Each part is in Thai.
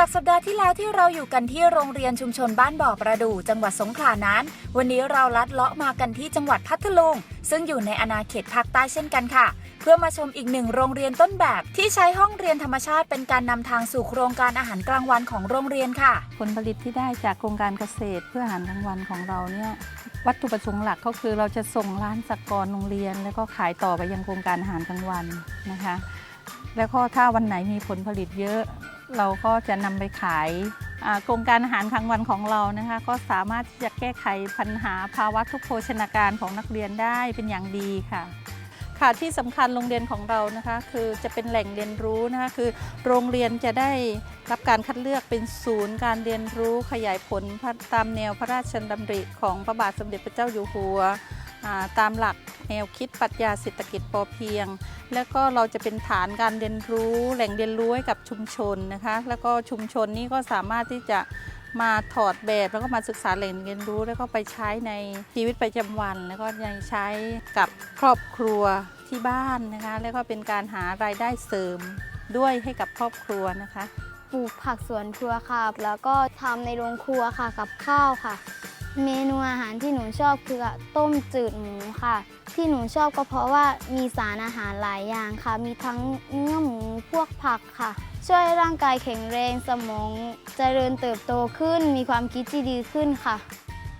จากสัปดาห์ที่แล้วที่เราอยู่กันที่โรงเรียนชุมชนบ้านบ่อประดู่จังหวัดสงขลานั้น วันนี้เราลัดเลาะมากันที่จังหวัดพัทลุงซึ่งอยู่ในอาณาเขตภาคใต้เช่นกันค่ะ เพื่อมาชมอีกหนึ่งโรงเรียนต้นแบบที่ใช้ห้องเรียนธรรมชาติเป็นการนำทางสู่โครงการอาหารกลางวันของโรงเรียนค่ะ ผลผลิตที่ได้จากโครงการเกษตรเพื่ออาหารกลางวันของเราเนี่ยวัตถุประสงค์หลักก็คือเราจะส่งร้านสกรโรงเรียน แล้วก็ขายต่อไปยังโครงการอาหารกลางวันนะคะ แล้วก็ถ้าวันไหนมีผลผลิตเยอะ เราก็จะนำไปขายโครงการอาหารกลางวันของเรานะคะ ก็สามารถที่จะแก้ไขปัญหาภาวะทุกโภชนาการของนักเรียนได้เป็นอย่างดีค่ะค่ะที่สำคัญโรงเรียนของเรานะคะ คือจะเป็นแหล่งเรียนรู้นะคะคือ โรงเรียนจะได้รับการคัดเลือกเป็นศูนย์การเรียนรู้ขยายผลตามแนวพระราชดำริของพระบาทสมเด็จพระเจ้าอยู่หัวตามหลัก แนวคิดปรัชญาเศรษฐกิจพอเพียง แล้วก็เราจะเป็นฐานการเรียนรู้แหล่งเรียนรู้ให้กับชุมชนนะคะ แล้วก็ชุมชนนี้ก็สามารถที่จะมาถอดแบบแล้วก็มาศึกษาแหล่งเรียนรู้ แล้วก็ไปใช้ในชีวิตประจำวัน แล้วก็ยังใช้กับครอบครัวที่บ้านนะคะ แล้วก็เป็นการหารายได้เสริมด้วยให้กับครอบครัวนะคะปลูกผักสวนครัวค่ะ แล้วก็ทำในโรงครัวค่ะกับข้าวค่ะ เมนูอาหารที่หนูชอบคือต้มจืดหมูค่ะ ที่หนูชอบก็เพราะว่ามีสารอาหารหลายอย่างค่ะ มีทั้งเนื้อหมูพวกผักค่ะ ช่วยให้ร่างกายแข็งแรงสมองเจริญเติบโตขึ้น มีความคิดที่ดีขึ้นค่ะ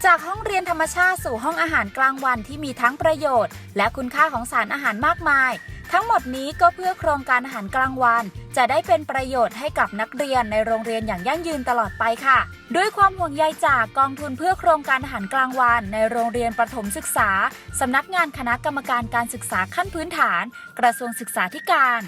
จากห้องเรียนธรรมชาติสู่ห้องอาหารกลางวันที่มีทั้งประโยชน์ และคุณค่าของสารอาหารมากมาย ทั้งหมดนี้ก็เพื่อโครงการอาหารกลางวัน จะได้เป็นประโยชน์ให้กับนักเรียนในโรงเรียนอย่างยั่งยืนตลอดไปค่ะ ด้วยความห่วงใยจากกองทุนเพื่อโครงการอาหารกลางวัน ในโรงเรียนประถมศึกษา สำนักงานคณะกรรมการการศึกษาขั้นพื้นฐาน กระทรวงศึกษาธิการ